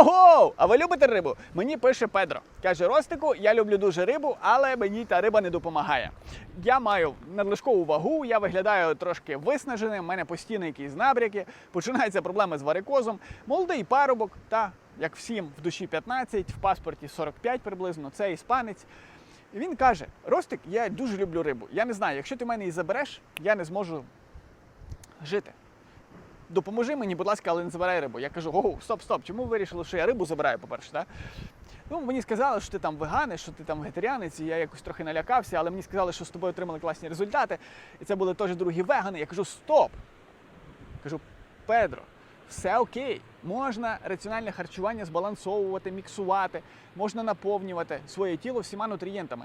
Ого! А ви любите рибу? Мені пише Педро. Каже, Ростику, я люблю дуже рибу, але мені та риба не допомагає. Я маю надлишкову вагу, я виглядаю трошки виснаженим, в мене постійно якісь набряки, починаються проблеми з варикозом, молодий парубок та, як всім, в душі 15, в паспорті 45 приблизно, це іспанець. І він каже: Ростик, я дуже люблю рибу. Я не знаю, якщо ти мене її забереш, я не зможу жити. Допоможи мені, будь ласка, але не забирай рибу. Я кажу, ого, стоп, стоп, чому ви вирішили, що я рибу забираю, по-перше, так? Ну, мені сказали, що ти там веганець, що ти там вегетаріанець, і я якось трохи налякався, але мені сказали, що з тобою отримали класні результати. І це були теж другі вегани. Я кажу, стоп! Кажу, Педро, все окей. Можна раціональне харчування збалансовувати, міксувати, можна наповнювати своє тіло всіма нутрієнтами.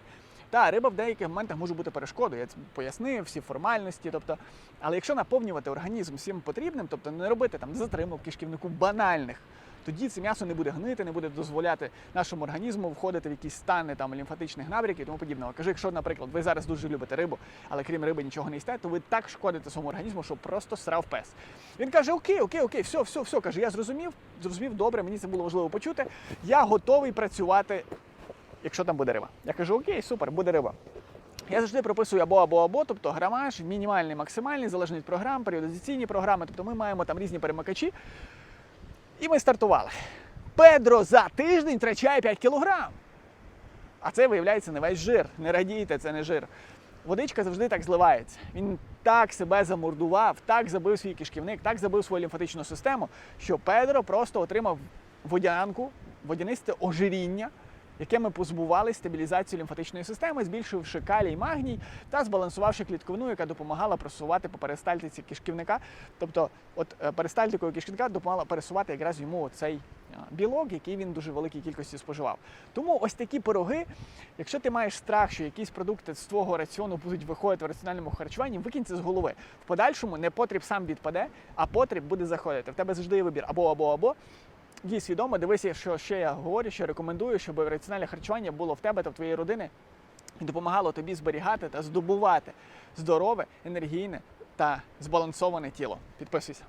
Та риба в деяких моментах може бути перешкодою. Я пояснив, всі формальності. Тобто, але якщо наповнювати організм всім потрібним, тобто не робити там затримок кишківнику банальних, тоді це м'ясо не буде гнити, не буде дозволяти нашому організму входити в якісь стани там лімфатичних набряків і тому подібного. Кажу, якщо, наприклад, ви зараз дуже любите рибу, але крім риби нічого не їсте, то ви так шкодите своєму організму, що просто срав пес. Він каже: Окей, окей, окей, все, все, все. каже, я зрозумів, зрозумів, добре, мені це було важливо почути. Я готовий працювати, якщо там буде риба. Я кажу, окей, супер, буде риба. Я завжди прописую або або або, тобто грамаж, мінімальний, максимальний, залежно від програм, періодизаційні програми. Тобто ми маємо там різні перемикачі. І ми стартували. Педро за тиждень втрачає 5 кілограм. А це виявляється не весь жир. Не радійте, це не жир. Водичка завжди так зливається. Він так себе замордував, так забив свій кишківник, так забив свою лімфатичну систему, що Педро просто отримав водянку, водянисте ожиріння, яке ми позбували стабілізацію лімфатичної системи, збільшивши калій, магній та збалансувавши клітковину, яка допомагала просувати по перистальтиці кишківника. Тобто, от е, перистальтикою кишківника допомагала пересувати якраз йому цей білок, який він дуже великій кількості споживав. Тому ось такі пироги, якщо ти маєш страх, що якісь продукти з твого раціону будуть виходити в раціональному харчуванні, викинь це з голови. В подальшому не потріб сам відпаде, а потріб буде заходити. В тебе завжди є вибір або або або. Дій свідомо, дивися, що ще я говорю, що рекомендую, щоб раціональне харчування було в тебе та в твоєї родини і допомагало тобі зберігати та здобувати здорове, енергійне та збалансоване тіло. Підписуйся.